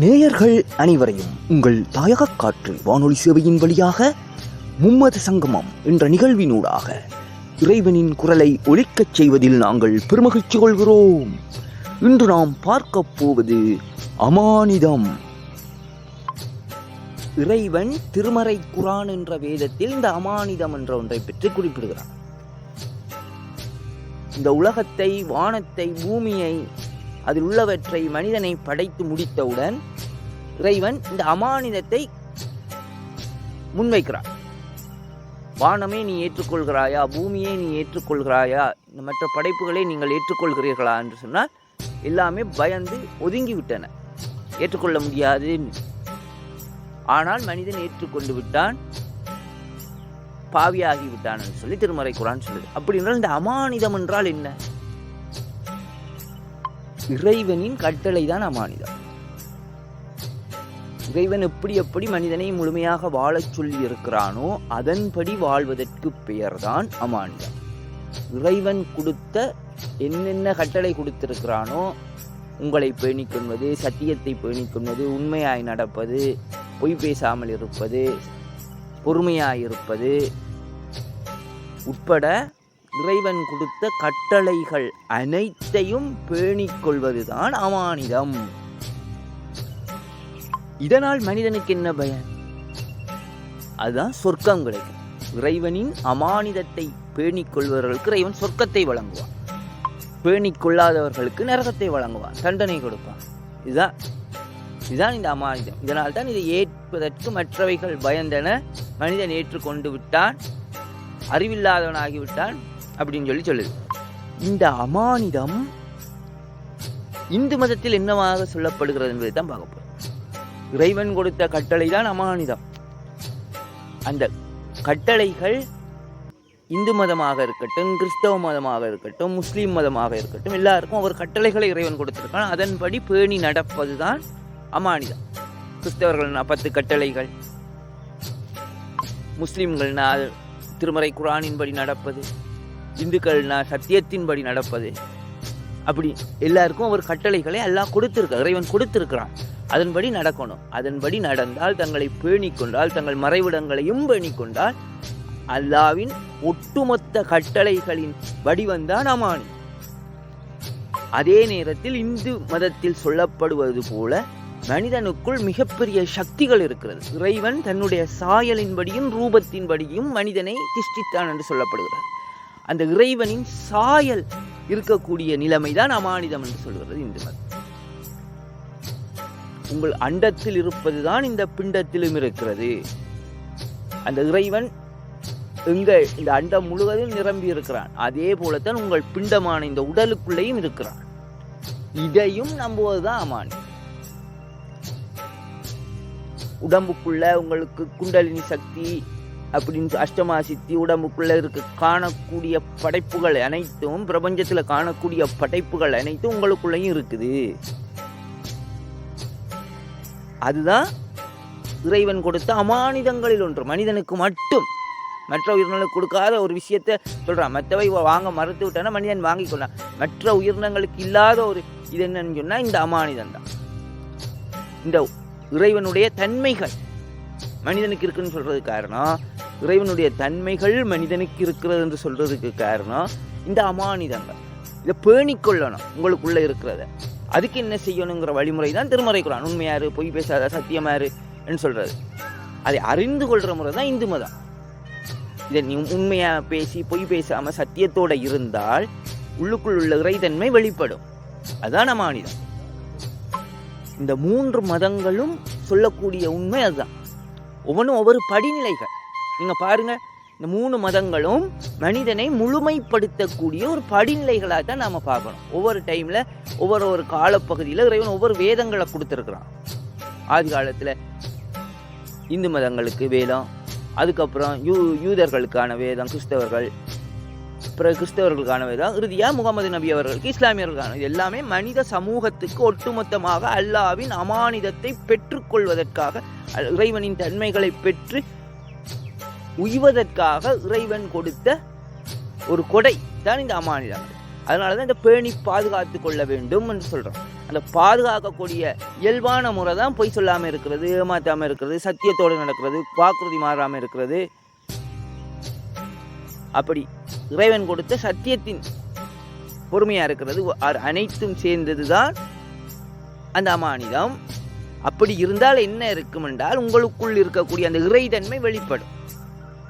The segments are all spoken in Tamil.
நேயர்கள் அனைவரையும் உங்கள் தாயக காற்று வானொலி சேவையின் வழியாக மும்மத சங்கமம் என்ற நிகழ்வினூடாக இறைவனின் குரலை ஒழிக்கச் செய்வதில் நாங்கள் பெருமகிழ்ச்சி கொள்கிறோம். இன்று நாம் பார்க்கப் போவது அமானிதம். இறைவன் திருமறை குரான் என்ற வேதத்தில் இந்த அமானிதம் என்ற ஒன்றை பற்றி குறிப்பிடுகிறான். இந்த உலகத்தை வானத்தை பூமியை அதில் உள்ளவற்றை மனிதனை படைத்து முடித்தவுடன் இறைவன் இந்த அமானிதத்தை முன்வைக்கிறான் வானமே நீ ஏற்றுக்கொள்கிறாயா பூமியை நீ ஏற்றுக்கொள்கிறாயா இந்த மற்ற படைப்புகளை நீங்கள் ஏற்றுக்கொள்கிறீர்களா என்று சொன்னால் எல்லாமே பயந்து ஒதுங்கி விட்டன ஏற்றுக்கொள்ள முடியாது. ஆனால் மனிதன் ஏற்றுக்கொண்டு விட்டான் பாவியாகிவிட்டான் என்று சொல்லி திருமறை குரான் சொல்லுது. அப்படி என்றால் இந்த அமானிதம் என்றால் என்ன? இறைவனின் கட்டளை தான் அமானிதம் இறைவன் எப்படி எப்படி மனிதனை முழுமையாக வாழச் சொல்லி இருக்கிறானோ அதன்படி வாழ்வதற்கு பெயர்தான் அமானிதம் இறைவன் கொடுத்த என்னென்ன கட்டளை கொடுத்திருக்கிறானோ உங்களை பேணிக்கொள்வது சத்தியத்தை பேணிக்கொள்வது உண்மையாய் நடப்பது பொய் பேசாமல் இருப்பது பொறுமையாய் இருப்பது உட்பட இறைவன் கொடுத்த கட்டளைகள் அனைத்தையும் பேணிக் கொள்வதுதான் அமானிதம். இதனால் மனிதனுக்கு என்ன பயன்? அதுதான் சொர்க்கம் கிடைக்கும். இறைவனின் அமானிதத்தை பேணிக்கொள்பவர்களுக்கு இறைவன் சொர்க்கத்தை வழங்குவான். பேணிக் கொள்ளாதவர்களுக்கு நரகத்தை வழங்குவான் தண்டனை கொடுப்பான். இதுதான் இதுதான் இந்த அமானிதம். இதனால் தான் இதை ஏற்பதற்கு மற்றவைகள் பயந்தன. மனிதன் ஏற்றுக்கொண்டு விட்டான் அறிவில்லாதவனாகிவிட்டான். அப்படின்னு சொல்லி சொல்லுது. இந்த அமானிதம் இந்து மதத்தில் என்னவாக சொல்லப்படுகிறது என்பதை தான் பார்க்க போறோம். இறைவன் கொடுத்த கட்டளை தான் அமானிதம். அந்த கட்டளைகள் இந்து மதமாக இருக்கட்டும் கிறிஸ்தவ மதமாக இருக்கட்டும் முஸ்லீம் மதமாக இருக்கட்டும் எல்லாருக்கும் ஒரு கட்டளைகளை இறைவன் கொடுத்துருக்கான். அதன்படி பேணி நடப்பது தான் அமானிதம். கிறிஸ்தவர்கள்னா பத்து கட்டளைகள். முஸ்லீம்கள்னா திருமறை குரானின்படி நடப்பது. இந்துக்கள்னா சத்தியத்தின்படி நடப்பது. அப்படி எல்லாருக்கும் ஒரு கட்டளைகளை எல்லாம் கொடுத்துருக்க இறைவன் கொடுத்துருக்கிறான். அதன்படி நடக்கணும். அதன்படி நடந்தால் தங்களை பேணிக் கொண்டால் தங்கள் மறைவிடங்களையும் பேணிக்கொண்டால் அல்லாவின் ஒட்டுமொத்த கட்டளைகளின் வடிவந்தான் அமானி. அதே நேரத்தில் இந்து மதத்தில் சொல்லப்படுவது போல மனிதனுக்குள் மிகப்பெரிய சக்திகள் இருக்கிறது. இறைவன் தன்னுடைய சாயலின்படியும் ரூபத்தின்படியும் மனிதனை திஷ்டித்தான் என்று சொல்லப்படுகிறது அந்த இறைவனின் சாயல் இருக்கக்கூடிய நிலைமைதான் அமானிதம் என்று சொல்கிறது இந்து மதம். உங்கள் அண்டத்தில் இருப்பதுதான் இந்த பிண்டத்திலும் இருக்கிறது. அந்த இறைவன் எங்க இந்த அண்டம் முழுவதும் நிரம்பி இருக்கிறான். அதே போலத்தான் உங்கள் பிண்டமான இந்த உடலுக்குள்ளேயும் இருக்கிறான். இதையும் நம்புவதுதான் அமானி உடம்புக்குள்ள உங்களுக்கு குண்டலினி சக்தி அப்படின்னு அஷ்டமா சித்தி உடம்புக்குள்ள இருக்க. காணக்கூடிய படைப்புகள் அனைத்தும் பிரபஞ்சத்துல காணக்கூடிய படைப்புகள் அனைத்தும் உங்களுக்குள்ளேயும் இருக்குது. அதுதான் இறைவன் கொடுத்த அமானிதங்களில் ஒன்று. மனிதனுக்கு மட்டும். மற்ற உயிரினங்களுக்கு கொடுக்காத ஒரு விஷயத்த சொல்றான். மற்றவை வாங்க மறுத்து விட்டானா மனிதன் வாங்கி கொள்ளான் மற்ற உயிரினங்களுக்கு இல்லாத ஒரு இது என்னன்னு சொன்னா இந்த அமானிதம் தான் இந்த இறைவனுடைய தன்மைகள். மனிதனுக்கு இருக்குன்னு சொல்றது காரணம் இறைவனுடைய தன்மைகள் மனிதனுக்கு இருக்கிறது என்று சொல்றதுக்கு காரணம் இந்த அமானிதங்கள். இதை பேணிக்கொள்ளணும் உங்களுக்குள்ள இருக்கிறத. அதுக்கு என்ன செய்யணுங்கிற வழிமுறை தான் திருமறை குரான். உண்மையாரு பொய் பேசாத சத்தியமாரு என்று சொல்றது. அதை அறிந்து கொள்ற முறை தான் இந்து மதம். இதை நீ உண்மையா பேசி பொய் பேசாம சத்தியத்தோட இருந்தால் உள்ளுக்குள் உள்ள இறைத்தன்மை வெளிப்படும். அதுதான் அமானிதம். இந்த மூன்று மதங்களும் சொல்லக்கூடிய உண்மை அதுதான். ஒவ்வொன்றும் ஒவ்வொரு படிநிலைகள். நீங்கள் பாருங்கள் இந்த மூணு மதங்களும் மனிதனை முழுமைப்படுத்தக்கூடிய ஒரு படிநிலைகளாக தான் நாம் பார்க்கணும். ஒவ்வொரு டைமில் ஒவ்வொரு ஒரு காலப்பகுதியில் இறைவன் ஒவ்வொரு வேதங்களை கொடுத்துருக்குறான். ஆதி காலத்தில் இந்து மதங்களுக்கு வேதம் அதுக்கப்புறம் யூ யூதர்களுக்கான வேதம் கிறிஸ்தவர்கள் பிறகு கிறிஸ்தவர்களுக்கான வேதம் இறுதியாக முகமது நபி அவர்களுக்கு இஸ்லாமியர்களுக்கான. இது எல்லாமே மனித சமூகத்துக்கு ஒட்டுமொத்தமாக அல்லாவின் அமானிதத்தை பெற்றுக்கொள்வதற்காக அல்- இறைவனின் தன்மைகளை பெற்று உய்வதற்காக இறைவன் கொடுத்த ஒரு கொடை தான் இந்த அமானிதம். அதனால தான் இந்த பேணி பாதுகாத்து கொள்ள வேண்டும் என்று சொல்கிறோம் அந்த பாதுகாக்கக்கூடிய இயல்பான முறை தான் பொய் சொல்லாமல் இருக்கிறது ஏமாற்றாமல் இருக்கிறது சத்தியத்தோடு நடக்கிறது வாக்குறுதி மாறாமல் இருக்கிறது. அப்படி இறைவன் கொடுத்த சத்தியத்தின் பொறுமையாக இருக்கிறது. அனைத்தும் சேர்ந்தது தான் அந்த அமானிதம். அப்படி இருந்தால் என்ன இருக்கும் என்றால் உங்களுக்குள் இருக்கக்கூடிய அந்த இறைத்தன்மை வெளிப்படும்.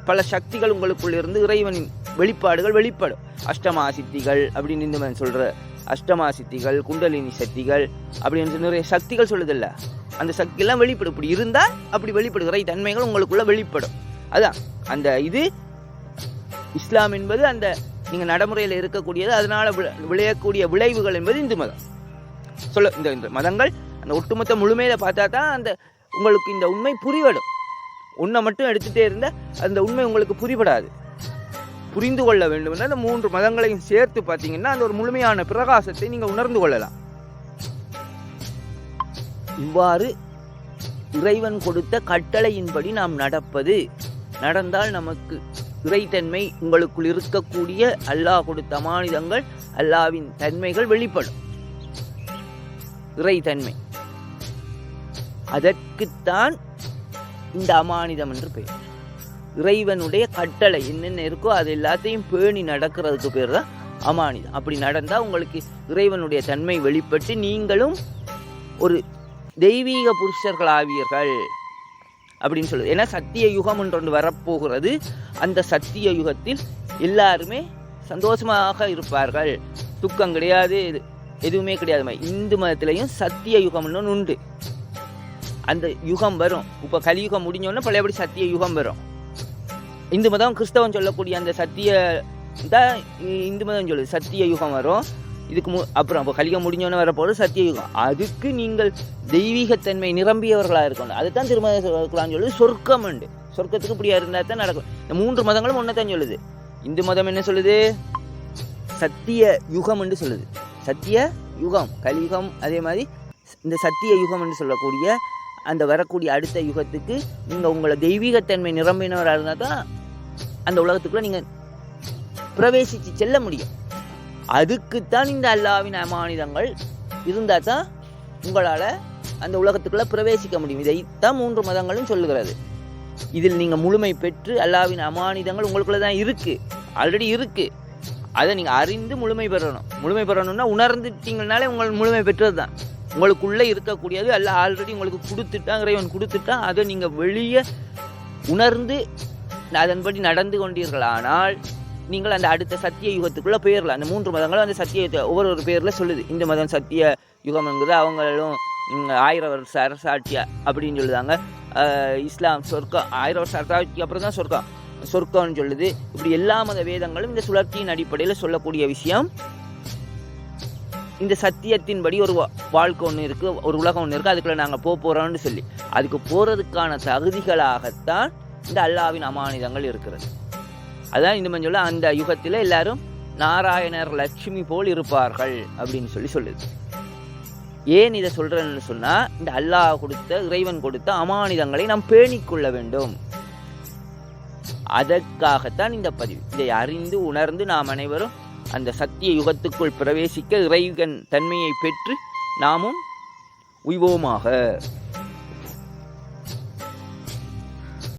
பல சக்திகள் உங்களுக்குள் இருந்து இறைவனின் வெளிப்பாடுகள் வெளிப்படும். அஷ்டமா சித்திகள் அப்படின்னு இந்த சொல்கிற சொல்ற அஷ்டமா சித்திகள் குண்டலினி சக்திகள் அப்படின்னு சொல்லி நிறைய சக்திகள் சொல்லுதில்ல. அந்த சக்தியெல்லாம் வெளிப்படும். இப்படி இருந்தால் அப்படி வெளிப்படும். இறை தன்மைகள் உங்களுக்குள்ள வெளிப்படும். அதான். அந்த இது இஸ்லாம் என்பது அந்த நீங்கள் நடைமுறையில் இருக்கக்கூடியது அதனால் விளையக்கூடிய விளைவுகள் என்பது இந்து மதம். சொல்ல இந்த இந்த மதங்கள் அந்த ஒட்டுமொத்த முழுமையில் பார்த்தா தான் அந்த உங்களுக்கு இந்த உண்மை புரிவடும். உன்னை மட்டும் எடுத்துகிட்டே இருந்தால் அந்த உண்மை உங்களுக்கு புரிபடாது. புரிந்து கொள்ள வேண்டும் அந்த மூன்று மதங்களையும் சேர்த்து பார்த்தீங்கன்னா அந்த ஒரு முழுமையான பிரகாசத்தை நீங்கள் உணர்ந்து கொள்ளலாம். இவ்வாறு இறைவன் கொடுத்த கட்டளையின்படி நாம் நடப்பது. நடந்தால் நமக்கு இறைத்தன்மை உங்களுக்குள் இருக்கக்கூடிய அல்லாஹ் கொடுத்த அமானிதங்கள் அல்லாவின் தன்மைகள் வெளிப்படும். இறைத்தன்மை அதற்குத்தான் இந்த அமானிதம் என்று பெயர். இறைவனுடைய கட்டளை என்னென்ன இருக்கோ அது எல்லாத்தையும் பேணி நடக்கிறதுக்கு பேர் தான் அமானிதம். அப்படி நடந்தால் உங்களுக்கு இறைவனுடைய தன்மை வெளிப்பட்டு நீங்களும் ஒரு தெய்வீக புருஷர்கள் ஆவீர்கள் அப்படின்னு சொல்லுது ஏன்னா சத்திய யுகம் ஒன்று வரப்போகிறது. அந்த சத்திய யுகத்தில் எல்லாருமே சந்தோஷமாக இருப்பார்கள். துக்கம் கிடையாது எது- எதுவுமே கிடையாது. இந்து மதத்திலையும் சத்திய யுகம்னு ஒன்று உண்டு. அந்த யுகம் வரும். இப்போ கலியுகம் முடிஞ்சோடனே பழையபடி சத்திய யுகம் வரும். இந்து மதம் கிறிஸ்தவம் சொல்லக்கூடிய அந்த சத்திய தான் இந்து மதம் சொல்லுது. சத்திய யுகம் வரும். இதுக்கு மு அப்புறம் இப்போ கலிகம் முடிஞ்சோடனே வரப்போது சத்திய யுகம் அதுக்கு நீங்கள் தெய்வீகத்தன்மை நிரம்பியவர்களாக இருக்கணும். அதுதான் திருமணம் சொல்லுது. சொர்க்கம் உண்டு. சொர்க்கத்துக்கு இப்படியா இருந்தால் தான் நடக்கும். இந்த மூன்று மதங்களும் ஒன்றை தான் சொல்லுது. இந்து மதம் என்ன சொல்லுது? சத்திய யுகம் என்று சொல்லுது. சத்திய யுகம் கலியுகம் அதே மாதிரி இந்த சத்திய யுகம் என்று சொல்லக்கூடிய அந்த வரக்கூடிய அடுத்த யுகத்துக்கு நீங்கள் உங்களை தெய்வீகத்தன்மை நிரம்பினவராக இருந்தால் தான் அந்த உலகத்துக்குள்ளே நீங்கள் பிரவேசித்து செல்ல முடியும். அதுக்குத்தான் இந்த அல்லாவின் அமானிதங்கள் இருந்தால் தான் உங்களால் அந்த உலகத்துக்குள்ள பிரவேசிக்க முடியும். இதைத்தான் மூன்று மதங்களும் சொல்லுகிறது. இதில் நீங்கள் முழுமை பெற்று அல்லாவின் அமானிதங்கள் உங்களுக்குள்ள தான் இருக்குது ஆல்ரெடி இருக்குது அதை நீங்கள் அறிந்து முழுமை பெறணும். முழுமை பெறணும்னா உணர்ந்துட்டீங்கனாலே உங்கள் முழுமை பெற்றது தான் உங்களுக்குள்ளே இருக்கக்கூடியது அல்ல ஆல்ரெடி உங்களுக்கு கொடுத்துட்டா இறைவன் கொடுத்துட்டான். அதை நீங்கள் வெளியே உணர்ந்து அதன்படி நடந்து கொண்டீர்களானால் நீங்கள் அந்த அடுத்த சத்திய யுகத்துக்குள்ளே போயிடலாம் அந்த மூன்று மதங்களும் அந்த சத்திய ஒவ்வொரு ஒரு பேரில் சொல்லுது. இந்த மதம் சத்திய யுகம்ங்கிறது அவங்களும் ஆயிரம் வருஷ அரசாட்சி அப்படின்னு சொல்லுதாங்க. இஸ்லாம் சொர்க்கம் ஆயிரம் வருஷ அரசாட்சிக்கு அப்புறம் தான் சொர்க்கம். சொர்க்கம்னு சொல்லுது. இப்படி எல்லா மத வேதங்களும் இந்த சுழற்சியின் அடிப்படையில் சொல்லக்கூடிய விஷயம். இந்த சத்தியத்தின்படி ஒரு வா- வாழ்க்கை ஒன்று இருக்குது ஒரு உலகம் ஒன்று இருக்குது அதுக்குள்ளே நாங்கள் போக போகிறோம்னு சொல்லி. அதுக்கு போகிறதுக்கான தகுதிகளாகத்தான் இந்த அல்லாவின் அமானிதங்கள் இருக்கிறது. அதான் இந்த மாதிரி சொல்ல அந்த யுகத்தில் எல்லாரும் நாராயணர் லட்சுமி போல் இருப்பார்கள் அப்படின்னு சொல்லி சொல்லுது. ஏன் இதை சொல்கிறேன்னு சொன்னால் இந்த அல்லாஹ் கொடுத்த இறைவன் கொடுத்த அமானிதங்களை நாம் பேணிக்கொள்ள வேண்டும். அதற்காகத்தான் இந்த பதிவு. இதை அறிந்து உணர்ந்து நாம் அனைவரும் அந்த சத்திய யுகத்துக்குள் பிரவேசிக்க இறைவன் தன்மையை பெற்று நாமும் உய்வோமாக.